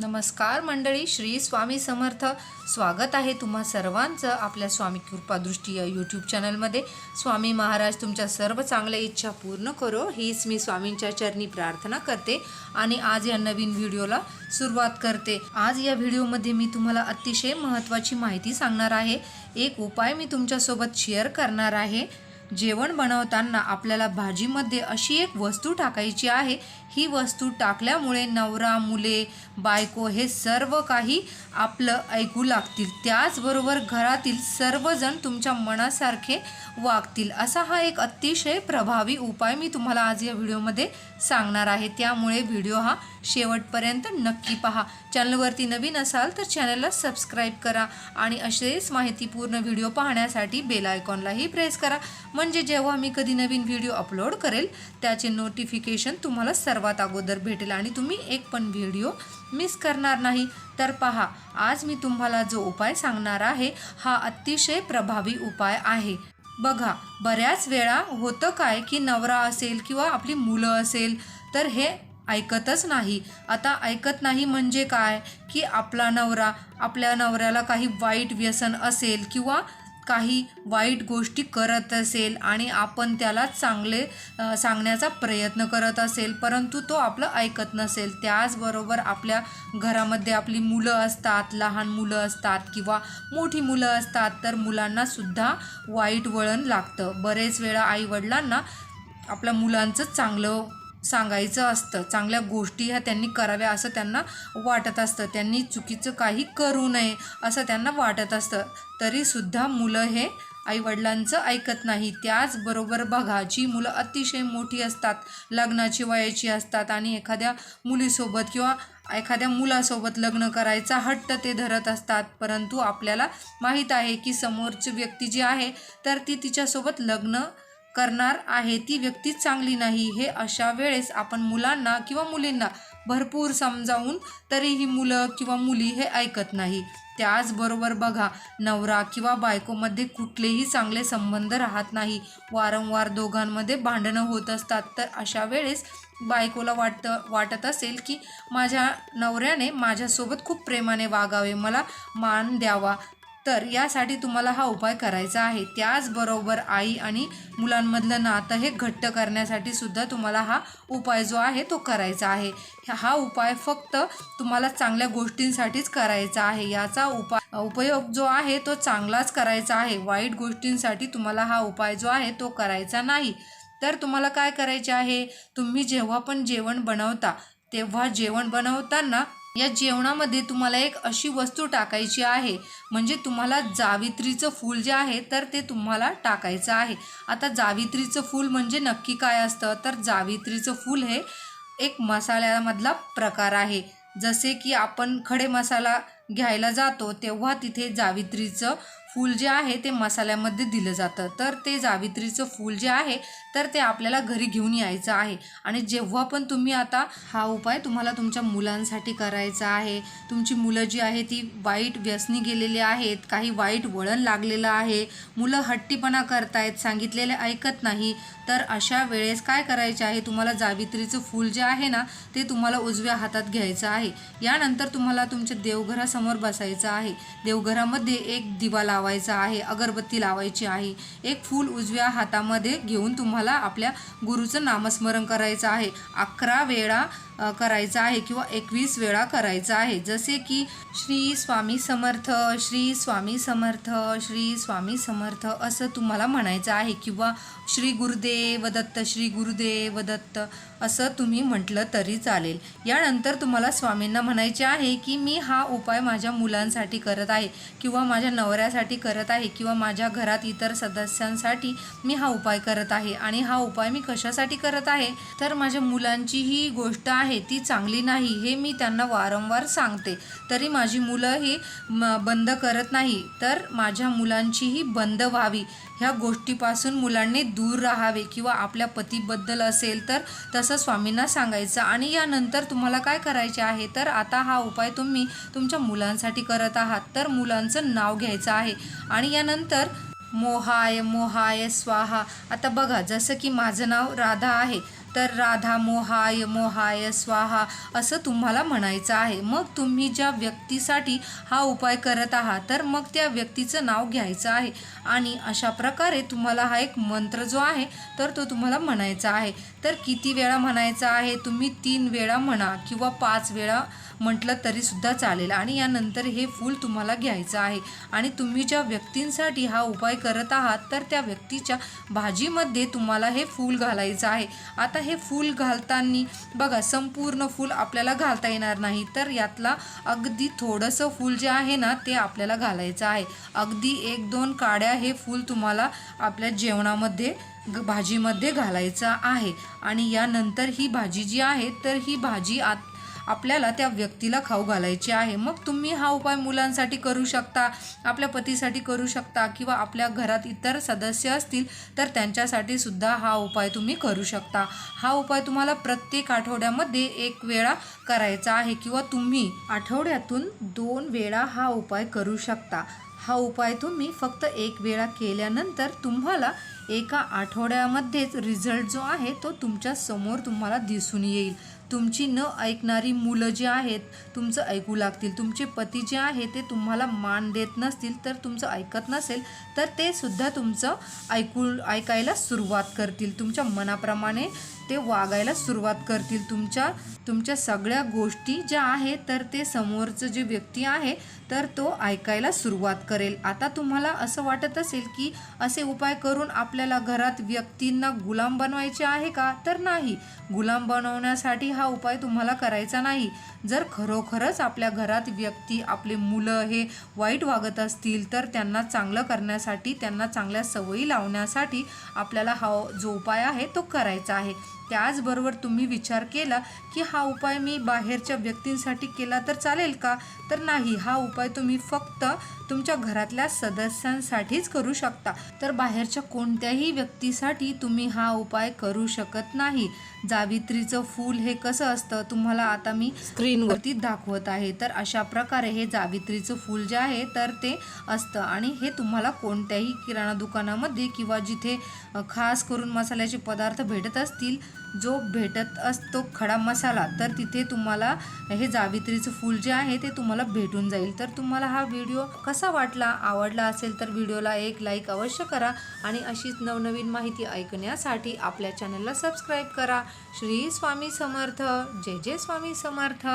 नमस्कार मंडळी श्री स्वामी समर्थ. स्वागत आहे तुम्हा सर्वांचं आपल्या स्वामी कृपादृष्टी या यूट्यूब चॅनलमध्ये स्वामी महाराज तुमच्या सर्व चांगल्या इच्छा पूर्ण करो हीच मी स्वामींच्या चरणी प्रार्थना करते आणि आज या नवीन व्हिडिओला सुरुवात करते. आज या व्हिडिओमध्ये मी तुम्हाला अतिशय महत्त्वाची माहिती सांगणार आहे. एक उपाय मी तुमच्यासोबत शेअर करणार आहे. जेवण बनवताना आपल्याला भाजीमध्ये अशी एक वस्तू टाकायची आहे ही वस्तू टाकल्यामुळे नवरा मुले बायको हे सर्व काही आपलं ऐकू लागतील. त्याचबरोबर घरातील सर्वजण तुमच्या मनासारखे वागतील. असा हा एक अतिशय प्रभावी उपाय मी तुम्हाला आज या व्हिडिओमध्ये सांगणार आहे. त्यामुळे व्हिडिओ हा शेवटपर्यंत नक्की पहा. चॅनलवरती नवीन असाल तर चॅनलला सबस्क्राईब करा आणि असेच माहितीपूर्ण व्हिडिओ पाहण्यासाठी बेल आयकॉनलाही प्रेस करा. म्हणजे जेव्हा मी कधी नवीन व्हिडिओ अपलोड करेल त्याचे नोटिफिकेशन तुम्हाला सर्वात अगोदर भेटेल आणि तुम्ही एक पण व्हिडिओ मिस करणार नाही. तर पहा आज मी तुम्हाला जो उपाय सांगणार आहे हा अतिशय प्रभावी उपाय आहे. बघा बऱ्याच वेळा होतं काय की नवरा असेल किंवा आपली मुलं असेल तर हे ऐकतच नाही. आता ऐकत नाही म्हणजे काय? की आपला नवरा आपल्या नवऱ्याला काही वाईट व्यसन असेल किंवा काही वाईट गोष्टी करत असेल आणि आपण त्याला चांगले सांगण्याचा प्रयत्न करत असेल परंतु तो आपलं ऐकत नसेल. त्याचबरोबर आपल्या घरामध्ये आपली मुलं असतात लहान मुलं असतात किंवा मोठी मुलं असतात तर मुलांनासुद्धा वाईट वळण लागतं. बरेच वेळा आईवडिलांना आपल्या मुलांचं चांगलं सांगायचं असतं. चांगल्या गोष्टी ह्या त्यांनी कराव्या असं त्यांना वाटत असतं. त्यांनी चुकीचं काही करू नये असं त्यांना वाटत असतं. तरीसुद्धा मुलं हे आईवडिलांचं ऐकत नाही. त्याचबरोबर बघा जी मुलं अतिशय मोठी असतात लग्नाची वयाची असतात आणि एखाद्या मुलीसोबत किंवा एखाद्या मुलासोबत लग्न करायचा हट्ट ते धरत असतात. परंतु आपल्याला माहीत आहे की समोरची व्यक्ती जी आहे तर ती तिच्यासोबत लग्न करणार आहे. ती व्यक्ती चांगली नाही. हे अशा वेळेस आपण मुलांना किंवा मुलींना भरपूर समजावून तरीही मुलं किंवा मुली हे ऐकत नाही. त्याचबरोबर बघा नवरा किंवा बायकोमध्ये कुठलेही चांगले संबंध राहत नाही. वारंवार दोघांमध्ये भांडणं होत असतात. तर अशा वेळेस बायकोला वाटतं वाटत असेल की माझ्या नवऱ्याने माझ्यासोबत खूप प्रेमाने वागावे. मला मान द्यावा. तर यासाठी तुम्हाला हा उपाय करायचा आहे. त्याचबरोबर आई आणि मुलांमधलं नातं हे घट्ट करण्यासाठी सुद्धा तुम्हाला हा उपाय जो आहे तो करायचा आहे. हा उपाय फक्त तुम्हाला चांगल्या गोष्टींसाठीच करायचा आहे. याचा उपाय उपयोग जो आहे तो चांगलाच करायचा आहे. वाईट गोष्टींसाठी तुम्हाला हा उपाय जो आहे तो करायचा नाही. तर तुम्हाला काय करायचे आहे? तुम्ही जेव्हा पण जेवण बनवता तेव्हा जेवण बनवताना या जेवणामध्ये तुम्हाला एक अशी वस्तू टाकायची आहे. म्हणजे तुम्हाला जावित्रीचं फूल जे आहे तर ते तुम्हाला टाकायचं आहे. आता जावित्रीचं फूल म्हणजे नक्की काय असतं? तर जावित्रीचं फूल हे एक मसाल्यामधला प्रकार आहे. जसे की आपण खडे मसाला घ्यायला जातो तेव्हा तिथे जावित्रीचं फूल जे आहे ते मसाल्यामध्ये दिलं जातं. तर ते जावित्रीचं फूल जे आहे तर ते आपल्याला घरी घेऊन यायचं आहे. आणि जेव्हा पण तुम्ही आता हा उपाय तुम्हाला तुमच्या मुलांसाठी करायचा आहे तुमची मुलं जी आहे ती वाईट व्यसनी गेलेली आहेत काही वाईट वळण लागलेलं आहे मुलं हट्टीपणा करतायत सांगितलेले ऐकत नाही तर अशा वेळेस काय करायचे आहे? तुम्हाला जावित्रीचं फूल जे आहे ना ते तुम्हाला उजव्या हातात घ्यायचं आहे. यानंतर तुम्हाला तुमच्या देवघरासमोर बसायचं आहे. देवघरामध्ये एक दिवा लावायचा आहे अगरबत्ती लावायची आहे. एक फूल उजव्या हातामध्ये घेऊन तुम्हाला आपल्या गुरुचं नामस्मरण करायचं आहे. अकरा वेळा करायचं आहे किंवा एकवीस वेळा करायचा आहे. जसे की श्री स्वामी समर्थ श्री स्वामी समर्थ श्री स्वामी समर्थ असं तुम्हाला म्हणायचं आहे किंवा श्री गुरुदेव दत्त श्री गुरुदेव दत्त असं तुम्ही म्हटलं तरी चालेल. यानंतर तुम्हाला स्वामींना म्हणायचे आहे की मी हा उपाय माझ्या मुलांसाठी करत आहे किंवा माझ्या नवऱ्यासाठी करत आहे किंवा माझ्या घरात इतर सदस्यांसाठी मी हा उपाय करत आहे. आणि हा उपाय मी कशासाठी करत आहे? तर माझ्या मुलांची ही गोष्ट आहे आहे ती चांगली नाही हे मी त्यांना वारंवार सांगते. तरी माझी मुलं ही म बंद करत नाही तर माझ्या मुलांचीही बंद व्हावी. ह्या गोष्टीपासून मुलांनी दूर राहावे किंवा आपल्या पतीबद्दल असेल तर तसं स्वामींना सांगायचं. आणि यानंतर तुम्हाला काय करायचे आहे तर आता हा उपाय तुम्ही तुमच्या मुलांसाठी करत आहात तर मुलांचं नाव घ्यायचं आहे. आणि यानंतर मोहाय मोहाय स्वाहा. आता बघा जसं की माझं नाव राधा आहे तर राधा मोहाय मोहाय स्वाहा असं तुम्हाला म्हणायचं आहे. मग तुम्ही ज्या व्यक्तीसाठी हा उपाय करत आहात तर मग त्या व्यक्तीचं नाव घ्यायचं आहे. आणि अशा प्रकारे तुम्हाला हा एक मंत्र जो आहे तर तो तुम्हाला म्हणायचा आहे. तर किती वेळा म्हणायचा आहे तुम्ही तीन वेळा म्हणा किंवा पाच वेळा म्हटलं तरीसुद्धा चालेल. आणि यानंतर हे फूल तुम्हाला घ्यायचं आहे. आणि तुम्ही ज्या व्यक्तींसाठी हा उपाय करत आहात तर त्या व्यक्तीच्या भाजीमध्ये तुम्हाला हे फूल घालायचं आहे. आता हे फूल घालताना बघा संपूर्ण फूल आपल्याला घालता येणार नाही. तर यातला अगदी थोडंसं फूल जे आहे ना ते आपल्याला घालायचं आहे. अगदी एक दोन काड्या हे फूल तुम्हाला आपल्या जेवणामध्ये ग- भाजीमध्ये घालायचं आहे. आणि यानंतर ही भाजी जी आहे तर ही भाजी आत आपल्याला त्या व्यक्तीला खाऊ घालायची आहे. मग तुम्ही हा उपाय मुलांसाठी करू शकता आपल्या पतीसाठी करू शकता किंवा आपल्या घरात इतर सदस्य असतील तर त्यांच्यासाठी सुद्धा हा उपाय तुम्ही करू शकता. हा उपाय तुम्हाला प्रत्येक आठवड्यामध्ये एक वेळा करायचा आहे किंवा तुम्ही आठवड्यातून दोन वेळा हा उपाय करू शकता. हा उपाय तुम्ही फक्त एक वेळा केल्यानंतर तुम्हाला एका आठवड्यामध्येच रिझल्ट जो आहे तो तुमच्यासमोर तुम्हाला दिसून येईल. तुमची न ऐकणारी मुलं जी आहेत तुमचं ऐकू लागतील. तुमचे पती जे आहे ते तुम्हाला मान देत नसतील तर तुमचं ऐकत नसेल तर ते सुद्धा तुमचं ऐकू ऐकायला सुरुवात करतील. तुमच्या मनाप्रमाणे ते वागायला सुरुवात करतील. तुमच्या तुमच्या सगळ्या गोष्टी ज्या आहेत तर ते समोरचं जे व्यक्ती आहे तर तो ऐकायला सुरुवात करेल. आता तुम्हाला असं वाटत असेल की असे उपाय करून आपल्याला घरात व्यक्तींना गुलाम बनवायचे आहे का? तर नाही. गुलाम बनवण्यासाठी हा उपाय तुम्हाला करायचा नाही. जर खरोखरच आपल्या घरात व्यक्ती आपले मुलं हे वाईट वागत असतील तर त्यांना चांगलं करण्यासाठी त्यांना चांगल्या सवयी लावण्यासाठी आपल्याला हा जो उपाय आहे तो करायचा आहे. त्याचबरोबर तुम्ही विचार केला की हा उपाय मी बाहेरच्या व्यक्तींसाठी केला तर चालेल का? तर नाही हा उपाय तुम्ही फक्त तुमच्या घरातल्या सदस्यांसाठीच करू शकता. तर बाहेरच्या कोणत्याही व्यक्तीसाठी तुम्ही हा उपाय करू शकत नाही. जावित्रीचं फूल हे कसं असतं तुम्हाला आता मी स्क्रीनवरती दाखवत आहे. तर अशा प्रकारे हे जावित्रीचं फूल जे आहे तर ते असतं. आणि हे तुम्हाला कोणत्याही किराणा दुकानामध्ये किंवा जिथे खास करून मसाल्याचे पदार्थ भेटत असतील जो भेटत असतो खडा मसाला तर तिथे तुम्हाला हे जावित्रीचं फूल जे आहे ते तुम्हाला भेटून जाईल. तर तुम्हाला हा व्हिडिओ कसा वाटला आवडला असेल तर व्हिडिओला एक लाईक अवश्य करा आणि अशीच नवनवीन माहिती ऐकण्यासाठी आपल्या चॅनलला सबस्क्राईब करा. श्री स्वामी समर्थ. जय जय स्वामी समर्थ.